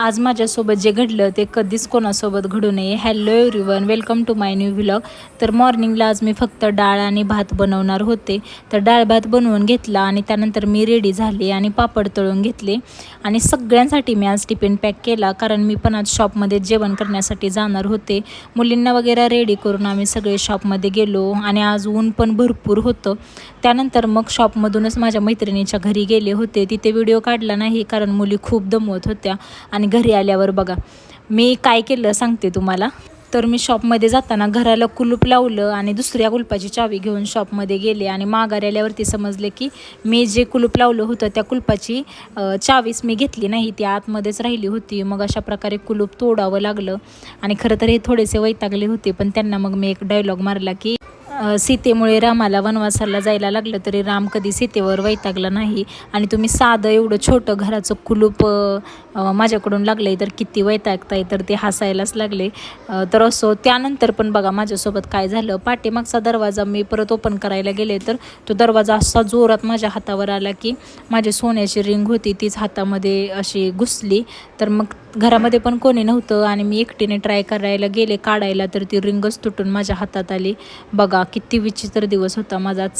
आज माझ्यासोबत जे घडलं ते कधीच कोणासोबत घडू नये. Hello everyone welcome to my new vlog तर मॉर्निंगला आज मी फक्त डाळ आणि भात बनवणार होते. तर डाळ भात बनवून घेतला आणि त्यानंतर मी रेडी झाले आणि पापड तळून घेतले. आणि सगळ्यांसाठी मी आज टिफिन पॅक केला कारण मी पण आज शॉपमध्ये जेवण करण्यासाठी जाणार होते. मुलींना वगैरे रेडी करून आम्ही सगळे शॉपमध्ये गेलो आणि आज ऊन पण भरपूर होतं. त्यानंतर मग शॉपमधूनच माझ्या मैत्रिणीच्या घरी गेले होते. तिथे व्हिडिओ काढला नाही कारण मुली खूप दमवत होत्या आणि घरी आल्यावर बघा. मी काय केलं सांगते तुम्हाला. तर मी शॉपमध्ये जाताना घराला कुलूप लावलं आणि दुसऱ्या कुलपाची चावी घेऊन शॉपमध्ये गेले आणि माघारी आल्यावरती समजले की मी जे कुलूप लावलं होतं त्या कुलपाची चावीच मी घेतली नाही. ती आतमध्येच राहिली होती. मग अशा प्रकारे कुलूप तोडावं लागलं आणि खरं तर हे थोडेसे वैतागले होते. पण त्यांना मग मी एक डायलॉग मारला की सीतेमुळे रामाला वनवासाला जायला लागलं तरी राम कधी सीतेवर वैतागला नाही. आणि तुम्ही साधं एवढं छोटं घराचं कुलूप माझ्याकडून लागलं आहे तर किती वैतागताय तर ते हसायलाच लागले. तर असो त्यानंतर पण बघा माझ्यासोबत काय झालं. पाठीमागचा दरवाजा मी परत ओपन करायला गेले तर तो दरवाजा असा जोरात माझ्या हातावर आला की माझी सोन्याची रिंग होती तीच हातामध्ये अशी घुसली. तर मग घरामध्ये पण कोणी नव्हतं आणि मी एकटीने ट्राय करायला गेले काढायला तर ती रिंगच तुटून माझ्या हातात आली. बघा किती विचित्र दिवस होता माझा आजचा.